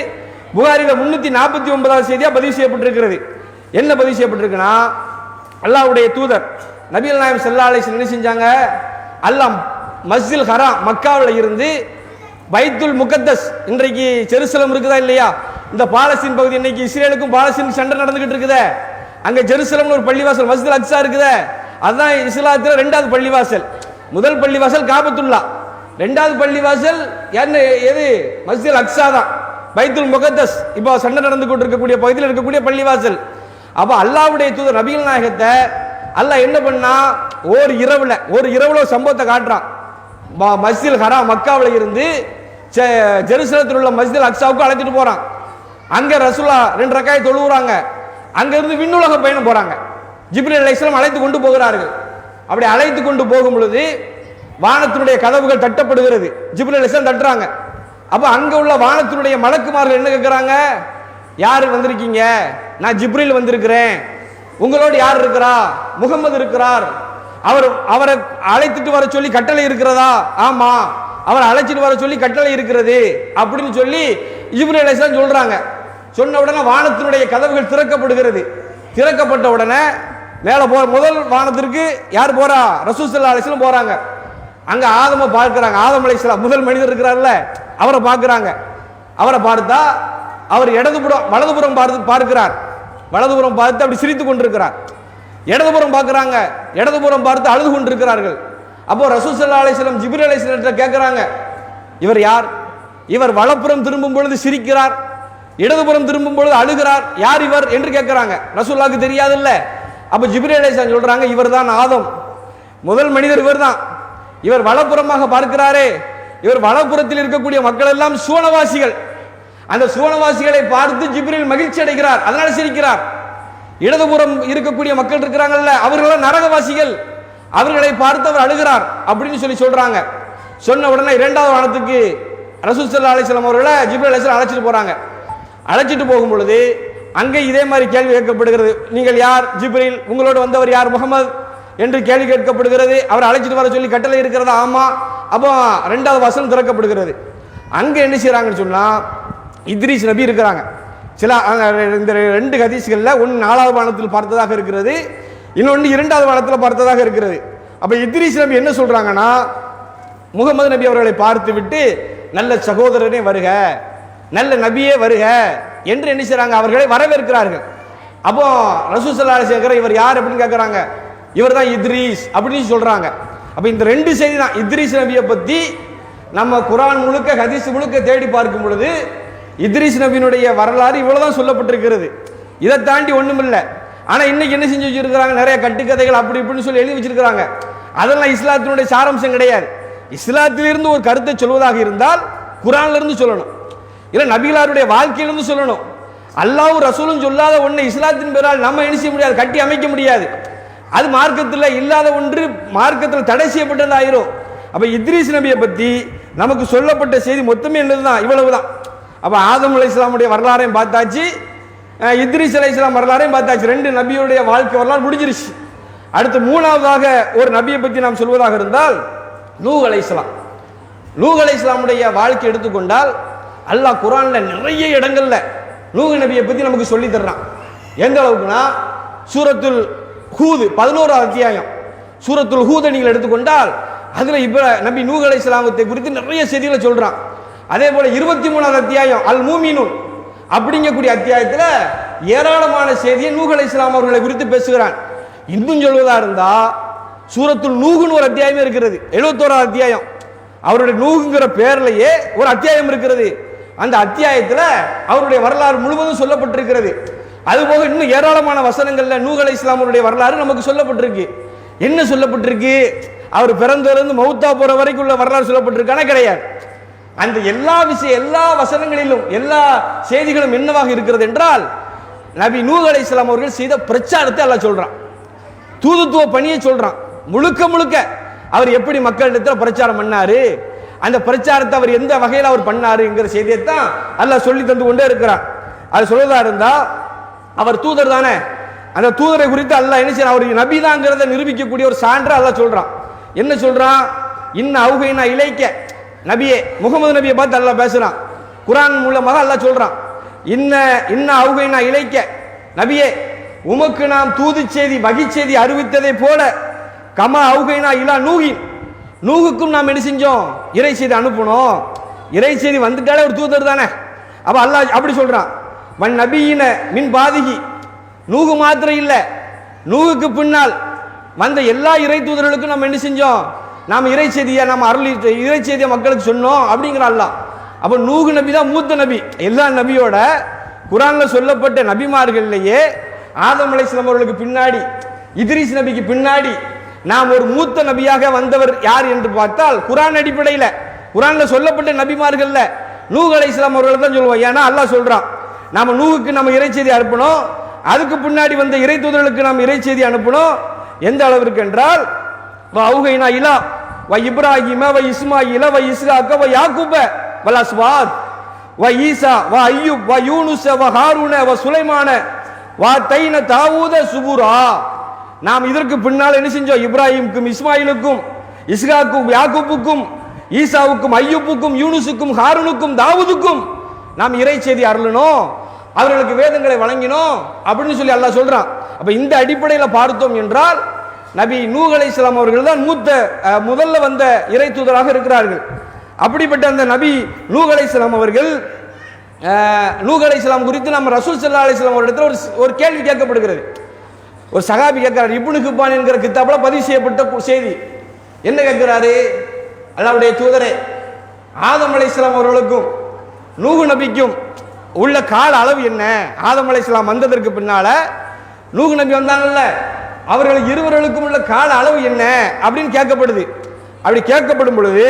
[SPEAKER 1] புகாரியில் முன்னூத்தி நாற்பத்தி ஒன்பதாவது செய்தியா பதிவு செய்யப்பட்டிருக்கிறது. என்ன பதிவு செய்யப்பட்டிருக்குன்னா அல்லாஹ்வுடைய தூதர் நபிகள் நாயம் செல்லா அலைஹி என்ன செஞ்சாங்க? அல்லாஹ் மஸ்ஜில் ஹரா மக்காவில் இருந்து பைத்துல் முகத்தஸ் இன்றைக்கு ஜெருசலம் இருக்குதா இல்லையா? இந்த பாலஸ்தீன் பகுதி இன்னைக்கு இஸ்ரேலுக்கும் பாலஸ்தீன் சண்டை நடந்துகிட்டு இருக்குதே. அங்க ஜெருசலம்னு ஒரு பள்ளிவாசல் மஸ்ஜித் அக்ஸா இருக்குதே. அதுதான் இஸ்லாத்துல ரெண்டாவது பள்ளிவாசல். முதல் பள்ளிவாசல் காபத்துல்லா. ரெண்டாவது பள்ளிவாசல் என்ன எது? மஸ்ஜித் அக்ஸா தான். பைத்துல் முகத்தஸ். இப்போ சண்டை நடந்து கொண்டு இருக்கக்கூடிய பகுதியில் இருக்கக்கூடிய பள்ளிவாசல். அப்ப அல்லாவுடைய தூதர் நபிகள் நாயகத்தை அல்லாஹ் என்ன பண்ணா? ஒரு இரவுல ஒரு இரவுல சம்பவத்தை காட்டுறான். ம- மஸ்ஜில் ஹரா மக்காவில் இருந்து ஜெருசலத்தில் உள்ள மஸ்ஜில் அக்ஸாவுக்கு அழைச்சிட்டு போறான். அங்க ரசுல்லா ரெண்டு ரக்காய் தொழுவுறாங்க. அங்கேருந்து விண்ணுலக பயணம் போறாங்க. ஜிப்ரேல் அலைஸ்லாம் அழைத்து கொண்டு போகிறார்கள். அப்படி அழைத்து கொண்டு போகும் பொழுது வானத்தினுடைய கதவுகள் தட்டப்படுகிறது. ஜிப்ரீல் அலைஸ்லாம் தட்டுறாங்க. அப்போ அங்க உள்ள வானத்தினுடைய மலக்குமார்கள் என்ன கேட்கிறாங்க யார் வந்திருக்கீங்க? நான் ஜிப்ரில் வந்திருக்கிறேன். உங்களோடு யார் இருக்கிறா? முகமது இருக்கிறார். அவர் அவரை அழைத்துட்டு வர சொல்லி கட்டளை இருக்கிறதா? ஆமா. அவரை அழைச்சிட்டு வர சொல்லி கட்டளை இருக்கிறது. அப்படின்னு சொல்லி ஜிப்ரீல் அலைஸ்லாம் சொல்றாங்க. சொன்ன உடனே வானத்தினுடைய கதவுகள் திறக்கப்படுகிறது. திறக்கப்பட்ட உடனே மேலே போ முதல் வானத்திற்கு யார் போறா? ரசூசல்லா அலிஸ்லாம் போறாங்க. அங்க ஆதம பார்க்கிறாங்க. ஆதம் அலைஹிஸ்ஸலாம் முதல் மனிதர் இருக்கிறார்ல அவரை பார்க்கிறாங்க. அவரை பார்த்தா அவர் இடதுபுறம் வலதுபுறம் பார்த்து பார்க்கிறார். வலதுபுறம் பார்த்து அப்படி சிரித்து கொண்டிருக்கிறார். இடதுபுறம் பார்க்குறாங்க. இடதுபுறம் பார்த்து அழுது கொண்டிருக்கிறார்கள். அப்போ ரசூசல்லா அலிஸ்லாம் ஜிபிர் அலிஸ்லாம் கேட்கறாங்க இவர் யார்? இவர் வலப்புறம் திரும்பும் பொழுது சிரிக்கிறார். இடதுபுறம் திரும்பும் பொழுது அழுகிறார். யார் இவர் என்று கேட்கிறாங்க. ரசூல்லாவுக்கு தெரியாதுல்ல. அப்போ ஜிப்ரி சொல்கிறாங்க இவர் தான் ஆதம். முதல் மனிதர் இவர் தான் இவர் வலப்புறமாக பார்க்கிறாரே. இவர் வலப்புறத்தில் இருக்கக்கூடிய மக்கள் எல்லாம் சுவனவாசிகள் அந்த சுவனவாசிகளை பார்த்து ஜிப்ரில் மகிழ்ச்சி அடைகிறார். அதனால் சிரிக்கிறார். இடதுபுறம் இருக்கக்கூடிய மக்கள் இருக்கிறாங்கல்ல அவர்கள் நரகவாசிகள். அவர்களை பார்த்து அவர் அழுகிறார் அப்படின்னு சொல்லி சொல்றாங்க. சொன்ன உடனே இரண்டாவது வானத்துக்கு ரசூல் சல்லா அலிஸ்லாம் அவர்களை ஜிப்ரல் அலிஸ்லாம் அழைச்சிட்டு போறாங்க. அழைச்சிட்டு போகும் பொழுது அங்கே இதே மாதிரி கேள்வி கேட்கப்படுகிறது. நீங்கள் யார்? ஜிப்ரில். உங்களோடு வந்தவர் யார்? முகமது. என்று கேள்வி கேட்கப்படுகிறது. அவர் அழைச்சிட்டு வர சொல்லி கட்டளை இருக்கிறதா? ஆமாம் அப்போ ரெண்டாவது வசனம் திறக்கப்படுகிறது. அங்கே என்ன செய்கிறாங்கன்னு சொன்னால் இத்ரீஸ் நபி இருக்கிறாங்க. சில இந்த ரெண்டு ஹதீஸ்கள்ல ஒன்று நாலாவது வானத்தில் பார்த்ததாக இருக்கிறது இன்னொன்று இரண்டாவது வானத்தில் பார்த்ததாக இருக்கிறது. அப்போ இத்ரீஸ் நபி என்ன சொல்கிறாங்கன்னா முகமது நபி அவர்களை பார்த்து விட்டு நல்ல சகோதரனே வருக. நல்ல நபியே வருக என்று என்ன செய்கிறாங்க அவர்களை வரவேற்கிறார்கள். அப்போ ரசூசல்லா சேகர இவர் யார் அப்படின்னு கேட்குறாங்க. இவர் தான் இத்ரீஸ் அப்படின்னு சொல்றாங்க. அப்ப இந்த ரெண்டு செய்தி தான் இத்ரீஸ் நபியை பத்தி நம்ம குரான் முழுக்க ஹதீஸ் முழுக்க தேடி பார்க்கும் பொழுது இத்ரீஸ் நபியினுடைய வரலாறு இவ்வளவுதான் சொல்லப்பட்டிருக்கிறது. இதை தாண்டி ஒண்ணும் இல்லை. ஆனா இன்னைக்கு என்ன செஞ்சு வச்சிருக்கிறாங்க? நிறைய கட்டுக்கதைகள் அப்படி இப்படின்னு சொல்லி எழுதி வச்சிருக்கிறாங்க. அதெல்லாம் இஸ்லாத்தினுடைய சாராம்சம் கிடையாது. இஸ்லாத்திலிருந்து ஒரு கருத்தை சொல்வதாக இருந்தால் குரான்ல இருந்து சொல்லணும். ஏன்னா நபிகளாருடைய வாழ்க்கையிலிருந்து சொல்லணும். அல்லாவும் ரசூலும் சொல்லாத ஒன்று இஸ்லாத்தின் பேரால் நம்ம என்ன செய்ய முடியாது கட்டி அமைக்க முடியாது. அது மார்க்கத்தில் இல்லாத ஒன்று மார்க்கத்தில் தடை செய்யப்பட்டதாயிரும் அப்போ இத்ரீஸ் நபியை பற்றி நமக்கு சொல்லப்பட்ட செய்தி மொத்தமே என்னது தான் இவ்வளவு ஆதம் அலி இஸ்லாமுடைய வரலாறையும் பார்த்தாச்சு. இத்ரீஸ் அலி இஸ்லாம் வரலாறையும் பார்த்தாச்சு. ரெண்டு நபியுடைய வாழ்க்கை வரலாறு முடிஞ்சிருச்சு. அடுத்து மூணாவதாக ஒரு நபியை பற்றி நாம் சொல்வதாக இருந்தால் நூ அலை இஸ்லாம் நூ அலை இஸ்லாமுடைய வாழ்க்கை எடுத்துக்கொண்டால் அல்லாஹ் குரானில் நிறைய இடங்களில் நூக நபியை பற்றி நமக்கு சொல்லி தர்றான். எந்த அளவுக்குனா சூரத்துல் ஹூது பதினோராவது அத்தியாயம். சூரத்துல் ஹூதை நீங்கள் எடுத்துக்கொண்டால் அதில் இப்போ நபி நூக அலை இஸ்லாமத்தை குறித்து நிறைய செய்திகளை சொல்கிறான் அதே போல் இருபத்தி மூணாவது அத்தியாயம் அல் மூமினுன். அப்படிங்கக்கூடிய அத்தியாயத்தில் ஏராளமான செய்தியை நூக அலை இஸ்லாம் அவர்களை குறித்து பேசுகிறான். இன்னும் சொல்வதாக இருந்தால் சூரத்துல் நூகுன்னு ஒரு அத்தியாயமே இருக்கிறது. எழுபத்தோராவது அத்தியாயம். அவருடைய நூகுங்கிற பேர்லயே ஒரு அத்தியாயம் இருக்கிறது. அந்த அத்தியாயத்தில் அவருடைய வரலாறு முழுவதும் சொல்லப்பட்டிருக்கிறது. அதுபோக இன்னும் ஏராளமான வசனங்கள்ல நூகலை இஸ்லாமருடைய வரலாறு நமக்கு சொல்லப்பட்டிருக்கு. என்ன சொல்லப்பட்டிருக்கு? அவர் பிறந்ததுலேருந்து மௌத்தா போகிற வரைக்கும் உள்ள வரலாறு சொல்லப்பட்டிருக்கானா கிடையாது. அந்த எல்லா விஷயம் எல்லா வசனங்களிலும் எல்லா செய்திகளும் என்னவாக இருக்கிறது என்றால் நபி நூஹ் இஸ்லாம் அவர்கள் செய்த பிரச்சாரத்தை எல்லாம் சொல்கிறான் தூதுத்துவ பணியை சொல்கிறான் முழுக்க முழுக்க அவர் எப்படி மக்களிடத்தில் பிரச்சாரம் பண்ணாரு? அந்த பிரச்சாரத்தை அவர் எந்த வகையில் அவர் பண்ணாருங்கிற செய்தியை தான் அல்லாஹ் சொல்லி தந்து கொண்டே இருக்கிறார் அது சொல்றதா இருந்தா அவர் தூதர் தானே. அந்த தூதரை குறித்து அல்லாஹ் என்ன செய்யறான்? அவர் நபிதாங்கிறத நிரூபிக்கக்கூடிய ஒரு சான்று அல்லாஹ் சொல்றான். என்ன சொல்றான்? இன்ன அவுகைனா இழைக்க நபியே முகமது நபியை பார்த்து அல்லாஹ் பேசுறான். குரான் மூலமாக அல்லாஹ் சொல்றான். இன்ன இன்ன அவுகைனா இழைக்க நபியே உமக்கு நாம் தூது செய்தி வகி செய்தி அறிவித்ததை போல கமா அவுகைனா இலா நூகின் நூகுக்கும் நாம் என்ன செஞ்சோம்? இறை செய்தி அனுப்பணும் இறை செய்தி வந்துட்டாலே ஒரு தூதர் தானே. அப்போ அல்லாஹ் அப்படி சொல்கிறான் வன் நபியின மின் பாதிகி. நூகு மாத்திரம் இல்லை. நூகுக்கு பின்னால் வந்த எல்லா இறை தூதர்களுக்கும் நம்ம என்ன செஞ்சோம்? நாம் இறை செய்தியை நம்ம அருள் இறை செய்தியை மக்களுக்கு சொன்னோம் அப்படிங்கிற அல்லாஹ். அப்போ நூகு நபி தான் மூத்த நபி. எல்லா நபியோட குரானில் சொல்லப்பட்ட நபிமார்கள்லேயே ஆதம் அலைஹிஸ்ஸலாம் அவர்களுக்கு பின்னாடி இத்ரீஸ் நபிக்கு பின்னாடி நாம் ஒரு மூத்த நபியாக வந்தவர் யார் என்று பார்த்தால் குரான் அடிப்படையில் குரான்ல சொல்லப்பட்ட நபிமார்கள்ல நூகலை இஸ்லாம் அவர்களை தான் சொல்லுவோம் ஏன்னா அல்லாஹ் சொல்றான் நாம நூகுக்கு நம்ம இறை செய்தி அனுப்பணும் அதுக்கு பின்னாடி வந்த இறை தூதர்களுக்கு நாம் இறைச்செய்தி அனுப்பணும். எந்த அளவிற்கு என்றால் அவுகைனா இலா வ இப்ராஹிம வ இஸ்மாயில வ இஸ்ஹாக்க வ யாக்குப வல் அஸ்வாத் வ ஈசா வ ஐயூப் வ யூனுச வ ஹாரூன வ சுலைமான வ தைன தாவூத சுபுரா. நாம் இதற்கு பின்னால் என்ன செஞ்சோம்? இப்ராஹிமுக்கும் இஸ்மாயிலுக்கும் இஸ்ஹாக்கும் யாக்குப்புக்கும் ஈசாவுக்கும் ஐயூப்புக்கும் யூனுசுக்கும் ஹாரூனுக்கும் தாவூதுக்கும் நாம் இறை செய்தி அருளணும் அவர்களுக்கு வேதங்களை வழங்கினோம் அப்படின்னு சொல்லி அல்லாஹ் சொல்றான். அப்ப இந்த அடிப்படையில் பார்த்தோம் என்றால் நபி நூகலை இஸ்லாம் அவர்கள் தான் மூத்த முதல்ல வந்த இறை தூதராக இருக்கிறார்கள். அப்படிப்பட்ட அந்த நபி நூகலை இஸ்லாம் அவர்கள் நூகலை இஸ்லாம் குறித்து நம்ம ரசூல் ஸல்லல்லாஹு அலைஹி வஸல்லம் அவரிடத்தில் ஒரு ஒரு கேள்வி கேட்கப்படுகிறது. ஒரு சகாபி கேட்கிறார் இப்னு குபான் என்கிற கித்தாப்பில் பதிவு செய்யப்பட்ட செய்தி. என்ன கேட்கிறாரு? அல்லாவுடைய தூதரே ஆதம் அலைஹிஸ்ஸலாம் அவர்களுக்கும் நூகு நபிக்கும் உள்ள கால அளவு என்ன? ஆதம் அலைஹிஸ்ஸலாம் வந்ததற்கு பின்னால நூகு நபி வந்தாங்கல்ல அவர்கள் இருவர்களுக்கும் உள்ள கால அளவு என்ன? அப்படின்னு கேட்கப்படுது. அப்படி கேட்கப்படும் பொழுது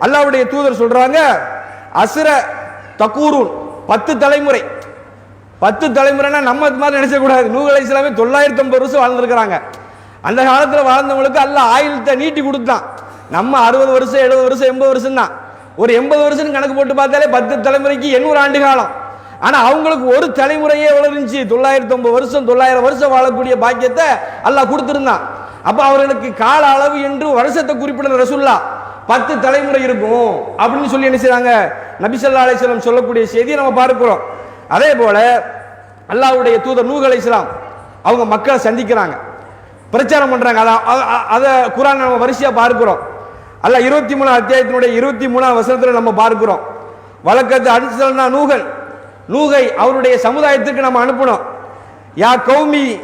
[SPEAKER 1] அல்லாவுடைய தூதர் சொல்றாங்க அசுர தக்கூரூன் பத்து தலைமுறை. பத்து தலைமுறைனா நம்ம இது மாதிரி நினைச்சக்கூடாது நூகலை இஸ்லாமே தொள்ளாயிரத்தி ஐம்பது வருஷம் வாழ்ந்துருக்கிறாங்க. அந்த காலத்தில் வாழ்ந்தவங்களுக்கு அல்ல ஆயுள்த்தை நீட்டி கொடுத்தான். நம்ம அறுபது வருஷம் எழுபது வருஷம் எண்பது வருஷம் தான் ஒரு எண்பது வருஷம் கணக்கு போட்டு பார்த்தாலே பத்து தலைமுறைக்கு எண்ணூறு ஆண்டு காலம். ஆனால் அவங்களுக்கு ஒரு தலைமுறையே வளர்ந்துச்சு. தொள்ளாயிரத்தி ஐம்பது வருஷம் தொள்ளாயிரம் வருஷம் வாழக்கூடிய பாக்கியத்தை அல்லாஹ் கொடுத்துருந்தான். அப்போ அவர்களுக்கு கால அளவு என்று வருஷத்தை குறிப்பிடுற ரசுல்லா. பத்து தலைமுறை இருக்கும் அப்படின்னு சொல்லி என்ன செய்றாங்க? நபி சொல்லக்கூடிய செய்தியை நம்ம பார்க்கிறோம். அதே போல அல்லாவுடைய தூதர் நூகலை இஸ்லாம் அவங்க மக்களை சந்திக்கிறாங்க. பிரச்சாரம் பண்றாங்க. அத- அதை குரான் நம்ம வரிசையா பார்க்கிறோம். அல்லாஹ் இருபத்தி மூணாம் அத்தியாயத்தினுடைய இருபத்தி மூணாம் வசனத்தில் நம்ம பார்க்கிறோம். வழக்கத்து அடிச்சல்னா நூகல். நூகை அவருடைய சமுதாயத்துக்கு நம்ம அனுப்பணும். யா கௌமி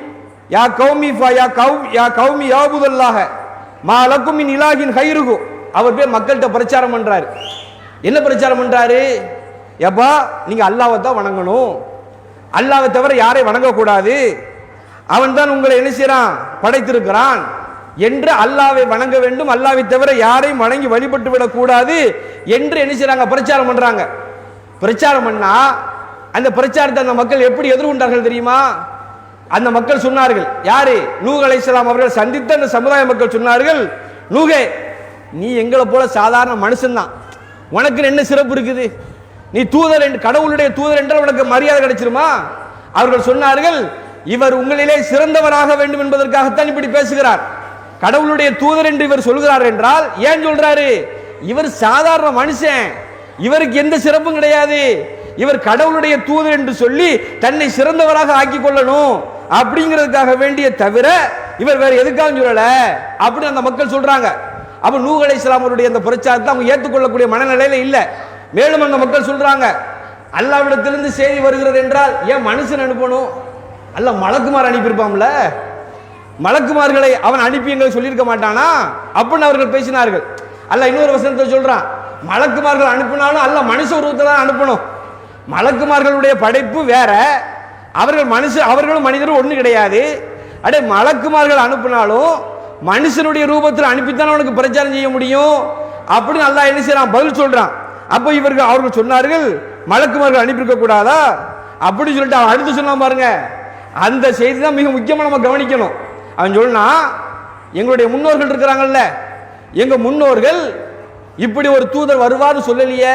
[SPEAKER 1] யா கௌமி ஃபா யா கௌ யா கௌமி யாபுதல்லாக மா லக்கும் இலாகின் ஹைருகு
[SPEAKER 2] அவர் பேர் மக்கள்கிட்ட பிரச்சாரம் பண்றாரு. என்ன பிரச்சாரம் பண்றாரு? எப்பா நீங்கள் அல்லாவை தான் வணங்கணும். அல்லாவை தவிர யாரை வணங்கக்கூடாது. அவன் தான் உங்களை என்ன செய்கிறான் படைத்திருக்கிறான். என்று அல்லாவை வணங்க வேண்டும். அல்லாவை தவிர யாரையும் வணங்கி வழிபட்டு விடக்கூடாது என்று என்ன செய்கிறாங்க பிரச்சாரம் பண்ணுறாங்க பிரச்சாரம் பண்ணால் அந்த பிரச்சாரத்தை அந்த மக்கள் எப்படி எதிர்கொண்டார்கள் தெரியுமா? அந்த மக்கள் சொன்னார்கள் யாரு? நூஹ் அலைஹிஸ்ஸலாம் அவர்கள் சந்தித்த அந்த சமுதாய மக்கள் சொன்னார்கள் நூகே நீ எங்களை போல சாதாரண மனுஷன்தான். உனக்கு என்ன சிறப்பு இருக்குது? நீ தூதர் கடவுளுடைய தூதர் என்றால் உனக்கு மரியாதை கிடைச்சிருமா? அவர்கள் சொன்னார்கள் இவர் உங்களிலே சிறந்தவராக வேண்டும் என்பதற்காகத்தான் இப்படி பேசுகிறார். கடவுளுடைய தூதர் என்று இவர் சொல்கிறார் என்றால் ஏன் சொல்றாரு? இவர் சாதாரண மனுஷன் இவருக்கு எந்த சிறப்பும் கிடையாது. இவர் கடவுளுடைய தூதர் என்று சொல்லி தன்னை சிறந்தவராக ஆக்கி கொள்ளணும் அப்படிங்கிறதுக்காக வேண்டிய தவிர இவர் வேற எதுக்காக சொல்லல அப்படின்னு அந்த மக்கள் சொல்றாங்க. அப்ப நூகலை இஸ்லாமருடைய அந்த பிரச்சாரத்தை அவங்க ஏற்றுக்கொள்ளக்கூடிய மனநிலையில இல்லை. மேலும் அந்த மக்கள் சொல்றாங்க அல்லாவிடத்திலிருந்து செய்தி வருகிறது என்றால் ஏன் மனுஷன் அனுப்பணும்? அல்ல மலக்குமார் அனுப்பியிருப்பான்ல. மலக்குமார்களை அவன் அனுப்பி எங்களுக்கு சொல்லியிருக்க மாட்டானா? அப்படின்னு அவர்கள் பேசினார்கள். அல்ல இன்னொரு வசனத்தை சொல்றான் மலக்குமார்கள் அனுப்பினாலும் அல்ல மனுஷ உருவத்தை தான் அனுப்பணும். மலக்குமார்களுடைய படைப்பு வேற. அவர்கள் மனுஷ அவர்களும் மனிதரும் ஒன்றும் கிடையாது. அடே மலக்குமார்கள் அனுப்பினாலும் மனுஷனுடைய ரூபத்தில் அனுப்பித்தான் அவனுக்கு பிரச்சாரம் செய்ய முடியும். அப்படின்னு நல்லா என்ன செய்யறான்? பதில் சொல்றான். அப்போ இவர்கள் அவர்கள் சொன்னார்கள் மலக்குமார்கள் அனுப்பியிருக்க கூடாதா? அப்படின்னு சொல்லிட்டு அவன் அடுத்து சொன்னான் பாருங்க. அந்த செய்தி தான் மிக முக்கியமாக நம்ம கவனிக்கணும். அவன் சொன்னா எங்களுடைய முன்னோர்கள் இருக்கிறாங்கல்ல எங்கள் முன்னோர்கள் இப்படி ஒரு தூதர் வருவார் சொல்லலையே?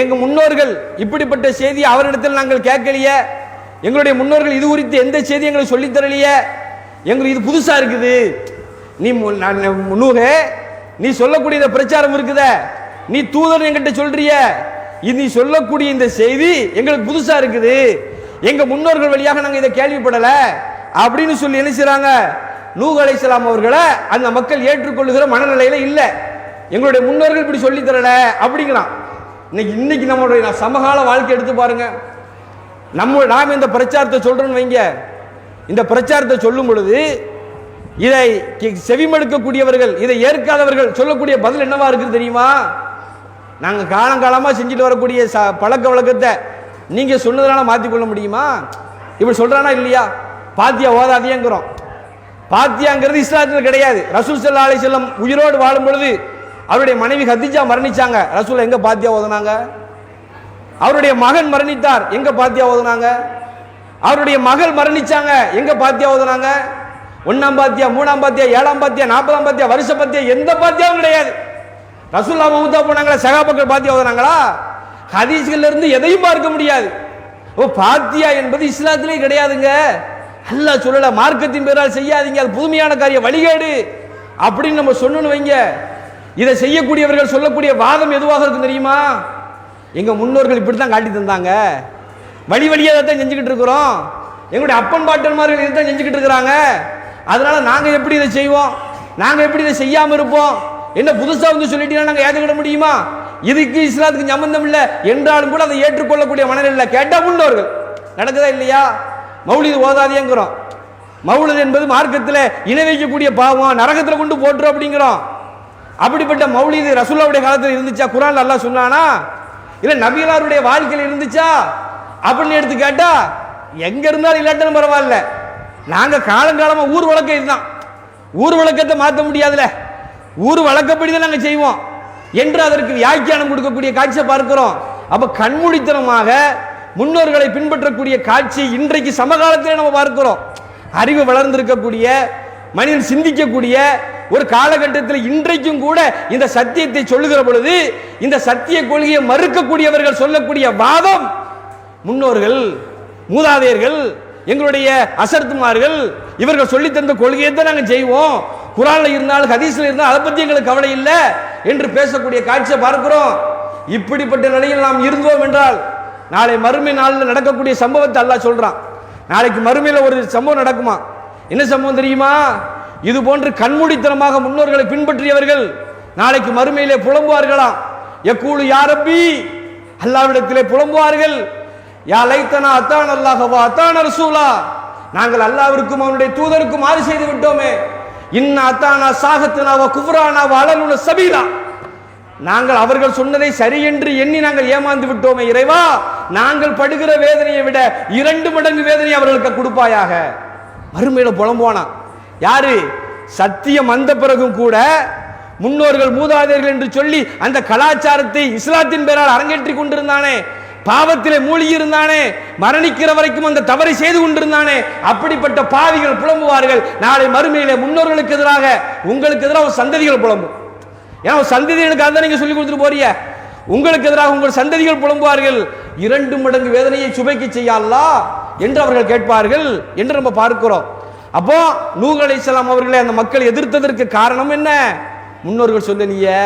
[SPEAKER 2] எங்கள் முன்னோர்கள் இப்படிப்பட்ட செய்தி அவரிடத்தில் நாங்கள் கேட்கலையே? எங்களுடைய முன்னோர்கள் இது குறித்து எந்த செய்தி எங்களுக்கு சொல்லித் தரலையே? எங்களுக்கு இது புதுசாக இருக்குது. நீ நான் நூகே நீ சொல்லக்கூடிய இந்த பிரச்சாரம் இருக்குதே. நீ தூதர் என்கிட்ட சொல்றிய? இது நீ சொல்லக்கூடிய இந்த செய்தி எங்களுக்கு புதுசா இருக்குது. எங்க முன்னோர்கள் வழியாக நாங்க இதை கேள்விப்படல. அப்படின்னு சொல்லி என்ன செய்றாங்க? நூஹ் அலைஹிஸ்ஸலாம் அவர்களை அந்த மக்கள் ஏற்றுக்கொள்ளுகிற மனநிலையில இல்ல. எங்களுடைய முன்னோர்கள் இப்படி சொல்லி தரல அப்படிங்கிறான் இன்னைக்கு இன்னைக்கு நம்மளுடைய சமகால வாழ்க்கை எடுத்து பாருங்க. நம்ம நாம் இந்த பிரச்சாரத்தை சொல்றோம்னு வைங்க. இந்த பிரச்சாரத்தை சொல்லும் பொழுது இதை செவிமடுக்கக்கூடியவர்கள் இதை ஏற்காதவர்கள் சொல்லக்கூடிய பதில் என்னவா இருக்குது தெரியுமா? நாங்கள் காலங்காலமாக செஞ்சுட்டு வரக்கூடிய ச பழக்க வழக்கத்தை நீங்கள் சொன்னதுனால மாற்றிக்கொள்ள முடியுமா? இப்படி சொல்கிறானா இல்லையா? பாத்தியா ஓதாதியங்கிறோம். பாத்தியாங்கிறது இஸ்லாத்தில் கிடையாது. ரசூல் ஸல்லல்லாஹு அலி செல்லம் உயிரோடு வாழும் பொழுது அவருடைய மனைவி ஹத்திஜா மரணிச்சாங்க. ரசூல் எங்கே பாத்தியா ஓதுனாங்க? அவருடைய மகன் மரணித்தார். எங்கே பாத்தியா ஓதுனாங்க? அவருடைய மகள் மரணிச்சாங்க. எங்கே பாத்தியா ஓதுனாங்க? ஒன்றாம் பாத்தியா மூணாம் பாத்தியா ஏழாம் பாத்தியா நாற்பதாம் பாத்தியா வருஷ பாத்தியா எந்த பாத்தியாவும் கிடையாது. ரசுல்லா மவுத்தா போனாங்களா? சகாபக்கள் பாத்தியா ஓதுனாங்களா ஹதீஸ்கள் இருந்து எதையும் பார்க்க முடியாது. ஓ பாத்தியா என்பது இஸ்லாத்திலே கிடையாதுங்க. அல்லா சொல்லல மார்க்கத்தின் பேரால் செய்யாதீங்க அது புதுமையான காரியம் வழிகேடு. அப்படின்னு நம்ம சொன்னோன்னு வைங்க. இதை செய்யக்கூடியவர்கள் சொல்லக்கூடிய வாதம் எதுவாக இருக்கும் தெரியுமா? எங்க முன்னோர்கள் இப்படி தான் காட்டி தந்தாங்க. வழி வழியாக தான் செஞ்சுக்கிட்டு இருக்கிறோம். எங்களுடைய அப்பன் பாட்டன்மார்கள் இதை தான் செஞ்சுக்கிட்டு இருக்கிறாங்க. அதனால நாங்க எப்படி இதை செய்வோம்? நாங்க எப்படி இதை செய்யாம இருப்போம்? என்ன புதுசா வந்து சொல்லிட்டீங்கன்னா நாங்க ஏற்றுக்கிட முடியுமா? இதுக்கு இஸ்லாத்துக்கு சம்பந்தம் இல்லை. என்றாலும் கூட அதை ஏற்றுக்கொள்ளக்கூடிய மனநிலை கேட்டா முன்னோர்கள் நடக்குதா இல்லையா? மௌலிது ஓதாதியங்கிறோம் மௌலது என்பது மார்க்கத்தில் இணை வைக்கக்கூடிய பாவம்? நரகத்தில் கொண்டு போட்டுரும் அப்படிங்கிறோம். அப்படிப்பட்ட மௌலிது ரசூல்லாவுடைய காலத்தில் இருந்துச்சா? குரான் நல்லா சொன்னானா? இல்ல நபிகளாருடைய வாழ்க்கையில் இருந்துச்சா? அப்படின்னு எடுத்து கேட்டா எங்க இருந்தாலும் இல்லாட்டாலும் பரவாயில்ல. நாங்க காலங்காலமா ஊர் வழக்கம் இதுதான். ஊர் வழக்கத்தை மாற்ற முடியாதுல. ஊர் வழக்கப்படி தான் நாங்கள் செய்வோம் என்று அதற்கு வியாக்கியானம் கொடுக்கக்கூடிய காட்சியை பார்க்கிறோம். அப்ப கண்மூடித்தனமாக முன்னோர்களை பின்பற்றக்கூடிய காட்சி இன்றைக்கு சமகாலத்திலே நம்ம பார்க்கிறோம். அறிவு வளர்ந்திருக்கக்கூடிய மனிதன் சிந்திக்கக்கூடிய ஒரு காலகட்டத்தில் இன்றைக்கும் கூட இந்த சத்தியத்தை சொல்லுகிற பொழுது இந்த சத்திய கொள்கையை மறுக்கக்கூடியவர்கள் சொல்லக்கூடிய வாதம் முன்னோர்கள் மூதாதையர்கள் எங்களுடைய அசர்த்துமார்கள் இவர்கள் சொல்லித்தந்த கொள்கையை தான் நாங்கள் செய்வோம். குரான்ல இருந்தாலும் ஹதீஸ்ல இருந்தால் அதை பத்தி எங்களுக்கு கவலை இல்லை என்று பேசக்கூடிய காட்சியை பார்க்கிறோம். இப்படிப்பட்ட நிலையில் நாம் இருந்தோம் என்றால் நாளை மறுமை நாளில் நடக்கக்கூடிய சம்பவத்தை அல்லாஹ் சொல்றான். நாளைக்கு மறுமையில் ஒரு சம்பவம் நடக்குமா? என்ன சம்பவம் தெரியுமா? இது போன்று கண்மூடித்தனமாக முன்னோர்களை பின்பற்றியவர்கள் நாளைக்கு மறுமையிலே புலம்புவார்களாம் எக்கூழு யாரப்பி அல்லாவிடத்திலே புலம்புவார்கள். யா லைத்தனா அத்தான் அல்லாஹவா அத்தான் ரசூலா. நாங்கள் அல்லாவிற்கும் அவனுடைய தூதருக்கும் மாறு செய்து விட்டோமே. இன்னாத்தானா அத்தானா சாகத்துனாவா குஃப்ரானா வளலுன சபீலா. நாங்கள் அவர்கள் சொன்னதை சரி என்று எண்ணி நாங்கள் ஏமாந்து விட்டோமே இறைவா. நாங்கள் படுகிற வேதனையை விட இரண்டு மடங்கு வேதனை அவர்களுக்கு கொடுப்பாயாக. மறுமையில புலம்புவானா? யாரு? சத்தியம் வந்த பிறகும் கூட முன்னோர்கள் மூதாதையர்கள் என்று சொல்லி அந்த கலாச்சாரத்தை இஸ்லாத்தின் பேரால் அரங்கேற்றி கொண்டிருந்தானே. பாவத்திலே மூழ்கி இருந்தானே மரணிக்கிற வரைக்கும் அந்த தவறை செய்து கொண்டிருந்தானே அப்படிப்பட்ட பாவிகள் புலம்புவார்கள். நாளை மறுமையிலே முன்னோர்களுக்கு எதிராக உங்களுக்கு எதிராக ஒரு சந்ததிகள் புலம்பும். ஏன்னா சந்ததிகளுக்கு அதை நீங்க சொல்லி கொடுத்துட்டு போறிய உங்களுக்கு எதிராக உங்கள் சந்ததிகள் புலம்புவார்கள். இரண்டு மடங்கு வேதனையை சுமைக்கு செய்யலா என்று அவர்கள் கேட்பார்கள் என்று நம்ம பார்க்கிறோம். அப்போ நூகலை அலைஹிஸ்ஸலாம் அவர்களை அந்த மக்கள் எதிர்த்ததற்கு காரணம் என்ன? முன்னோர்கள் சொல்லலையே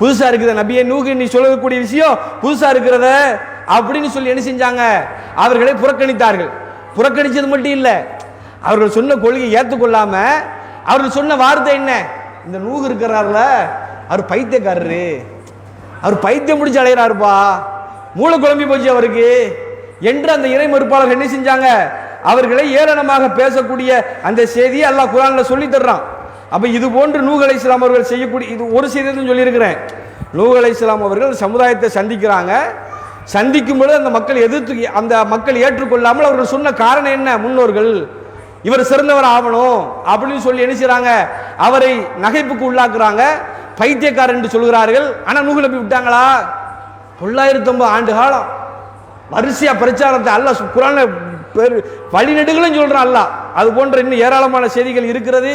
[SPEAKER 2] புதுசா இருக்குத நபியை நூகு நீ சொல்லக்கூடிய விஷயம் புதுசா இருக்கிறத அப்படின்னு சொல்லி என்ன செஞ்சாங்க? அவர்களை புறக்கணித்தார்கள். புறக்கணித்தது மட்டும் இல்லை அவர்கள் சொன்ன கொள்கையை ஏற்றுக்கொள்ளாம அவர்கள் சொன்ன வார்த்தை என்ன? இந்த நூகு இருக்கிறார்ல அவர் பைத்தியக்காரரு. அவர் பைத்தியம் முடிச்சு அலைகிறாருப்பா மூளை குழம்பி போச்சு அவருக்கு. என்று அந்த இறை மறுப்பாளர்கள் என்ன செஞ்சாங்க? அவர்களை ஏளனமாக பேசக்கூடிய அந்த செய்தியை அல்லாஹ் குரான்ல சொல்லி தர்றான். அப்போ இது போன்று நூகலை இஸ்லாம் அவர்கள் செய்யக்கூடிய இது ஒரு செய்தி சொல்லியிருக்கிறேன். நூகலை இஸ்லாம் அவர்கள் சமுதாயத்தை சந்திக்கிறாங்க. சந்திக்கும் பொழுது அந்த மக்கள் எதிர்த்து அந்த மக்கள் ஏற்றுக்கொள்ளாமல் அவர்கள் சொன்ன காரணம் என்ன? முன்னோர்கள் இவர் சிறந்தவர் ஆகணும் அப்படின்னு சொல்லி என்ன செய்கிறாங்க அவரை நகைப்புக்கு உள்ளாக்குறாங்க. பைத்தியக்காரர் என்று சொல்கிறார்கள். ஆனால் நூகுலப்பி விட்டாங்களா? தொள்ளாயிரத்தி ஒன்பது ஆண்டு காலம். வரிசையா பிரச்சாரத்தை அல்ல குரான பெரு வழிநெடுகளும் சொல்றான் அல்ல அது போன்ற இன்னும் ஏராளமான செய்திகள் இருக்கிறது.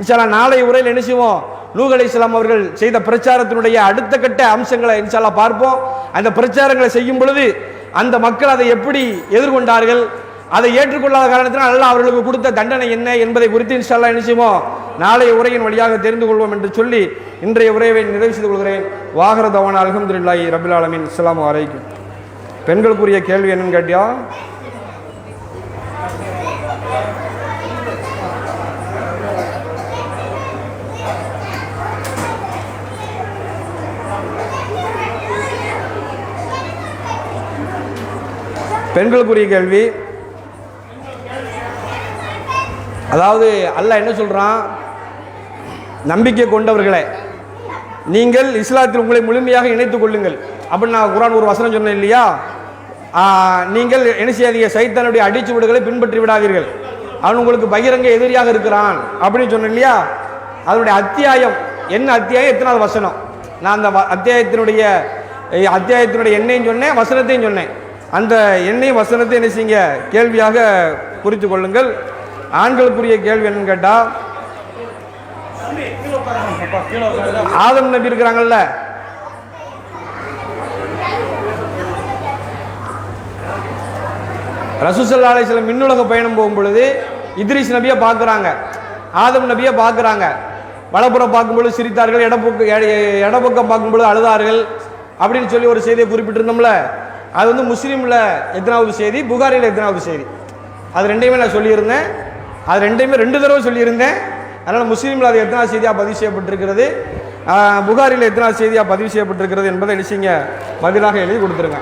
[SPEAKER 2] இன்ஷால்லா நாளை உரையில் என்ன செய்வோம்? நூஹ் அலைஹிஸ்ஸலாம் அவர்கள் செய்த பிரச்சாரத்தினுடைய அடுத்த கட்ட அம்சங்களை இன்ஷால்லா பார்ப்போம். அந்த பிரச்சாரங்களை செய்யும் பொழுது அந்த மக்கள் அதை எப்படி எதிர்கொண்டார்கள்? அதை ஏற்றுக்கொள்ளாத காரணத்தினால் அல்ல அவர்களுக்கு கொடுத்த தண்டனை என்ன என்பதை குறித்து இன்ஷால்லா என்ன செய்வோம்? நாளைய உரையின் வழியாக தெரிந்து கொள்வோம் என்று சொல்லி இன்றைய உரையை நிறைவு செய்து கொள்கிறேன். வாகர தவான அலமதுல்லாஹி ரபில் ஆலமின். இஸ்லாம் வரைக்கும் பெண்களுக்குரிய கேள்வி என்னன்னு கேட்டியா? பெண்களுக்குரிய கேள்வி. அதாவது அல்லாஹ் என்ன சொல்கிறான் நம்பிக்கை கொண்டவர்களே நீங்கள் இஸ்லாத்தில் உங்களை முழுமையாக இணைத்துக் கொள்ளுங்கள். அப்படின்னு நான் குரான் ஒரு வசனம் சொன்னேன் இல்லையா? நீங்கள் என்ன செய்யாதீங்க சைத்தானுடைய அடிச்சுவடுகளை பின்பற்றி விடாதீர்கள். அவன் உங்களுக்கு பகிரங்க எதிரியாக இருக்கிறான் அப்படின்னு சொன்னேன் இல்லையா? அதனுடைய அத்தியாயம் என்ன அத்தியாயம்? எத்தனாவது வசனம்? நான் அந்த வ- அத்தியாயத்தினுடைய அத்தியாயத்தினுடைய எண்ணையும் சொன்னேன் வசனத்தையும் சொன்னேன். அந்த எண்ணெய் வசனத்தை என்ன செய்யுங்க? கேள்வியாக குறித்து கொள்ளுங்கள். ஆண்களுக்குரிய கேள்வி என்னன்னு கேட்டால் ஆதம் நபி இருக்கிறாங்கல்ல. ரசூசல்லா அலைஹிஸ்ஸலாம் மின்னுலக பயணம் போகும் பொழுது இத்ரிஸ் நபியை பார்க்குறாங்க. ஆதம் நபியை பார்க்குறாங்க. வலப்புறம் பார்க்கும்பொழுது சிரித்தார்கள் இடப்பக்கம் இடப்பக்கம் பார்க்கும்பொழுது அழுதார்கள் அப்படின்னு சொல்லி ஒரு செய்தியை குறிப்பிட்டிருந்தோம்ல. அது வந்து முஸ்லீமில் எத்தனாவது செய்தி? புகாரில் எத்தனாவது செய்தி? அது ரெண்டையுமே நான் சொல்லியிருந்தேன். அது ரெண்டையுமே ரெண்டு தடவை சொல்லியிருந்தேன். அதனால் முஸ்லீமில் அது எத்தனாவது செய்தியாக பதிவு செய்யப்பட்டிருக்கிறது? ஆஹ், புகாரில் எத்தனாவது செய்தியாக பதிவு செய்யப்பட்டிருக்கிறது என்பதை நிச்சயங்க பதிலாக எழுதி கொடுத்துருங்க.